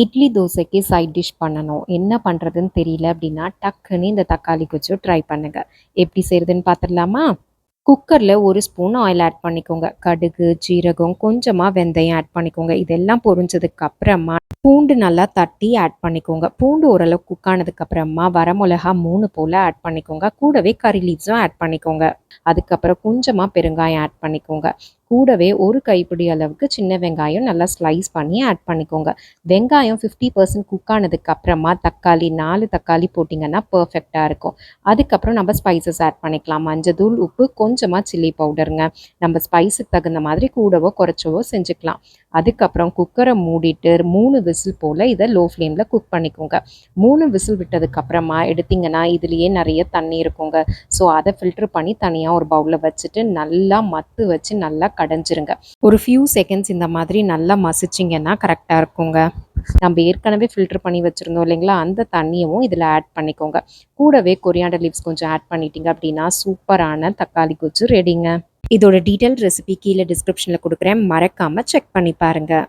இட்லி தோசைக்கு side dish பண்ணணும். என்ன பண்ணுறதுன்னு தெரியல அப்படின்னா டக்குன்னு இந்த தக்காளி குச்சி ட்ரை பண்ணுங்கள் எப்படி செய்கிறதுன்னு பார்த்துடலாமா குக்கரில் ஒரு ஸ்பூன் ஆயில் ஆட் பண்ணிக்கோங்க. கடுகு ஜீரகம் கொஞ்சமாக வெந்தயம் ஆட் பண்ணிக்கோங்க. இதெல்லாம் பொரிஞ்சதுக்கு அப்புறமா பூண்டு நல்லா தட்டி ஆட் பண்ணிக்கோங்க. பூண்டு ஓரளவு குக் ஆனதுக்கப்புறமா வரமிளகா மூணு போல் ஆட் பண்ணிக்கோங்க. கூடவே கறி லீவ்ஸும் ஆட் பண்ணிக்கோங்க. அதுக்கப்புறம் கொஞ்சமாக பெருங்காயம் ஆட் பண்ணிக்கோங்க. கூடவே ஒரு கைப்பிடி அளவுக்கு சின்ன வெங்காயம் நல்லா ஸ்லைஸ் பண்ணி ஆட் பண்ணிக்கோங்க. வெங்காயம் ஃபிஃப்டி பர்சன்ட் குக் ஆனதுக்கு அப்புறமா தக்காளி நாலு தக்காளி போட்டிங்கன்னா பர்ஃபெக்டாக இருக்கும். அதுக்கப்புறம் நம்ம ஸ்பைசஸ் ஆட் பண்ணிக்கலாம். மஞ்சள் உப்பு கொஞ்சமாக சில்லி பவுடருங்க நம்ம ஸ்பைஸுக்கு தகுந்த மாதிரி கூடவோ குறைச்சவோ செஞ்சுக்கலாம். அதுக்கப்புறம் குக்கரை மூடிட்டு மூணு விசில் போல் இதை லோ ஃப்ளேமில் குக் பண்ணிக்கோங்க. மூணு விசில் விட்டதுக்கப்புறமா எடுத்திங்கன்னா இதுலேயே நிறைய தண்ணி இருக்குங்க. ஸோ அதை ஃபில்ட்ரு பண்ணி தனியாக ஒரு பவுலில் வச்சுட்டு நல்லா மத்து வச்சு நல்லா கடைஞ்சிருங்க. ஒரு ஃபியூ செகண்ட்ஸ் இந்த மாதிரி நல்லா மசிச்சிங்கன்னா கரெக்டாக இருக்குங்க. நம்ம ஏற்கனவே ஃபில்டர் பண்ணி வச்சுருந்தோம் இல்லைங்களா? அந்த தண்ணியவும் இதில் ஆட் பண்ணிக்கோங்க. கூடவே கொரியாண்டர் லீவ்ஸ் கொஞ்சம் ஆட் பண்ணிட்டீங்க அப்படின்னா சூப்பரான தக்காளி குச்சு ரெடிங்க இதோட டீட்டெயில் ரெசிபி கீழே டிஸ்கிரிப்ஷனில் கொடுக்குறேன். மறக்காமல் செக் பண்ணி பாருங்கள்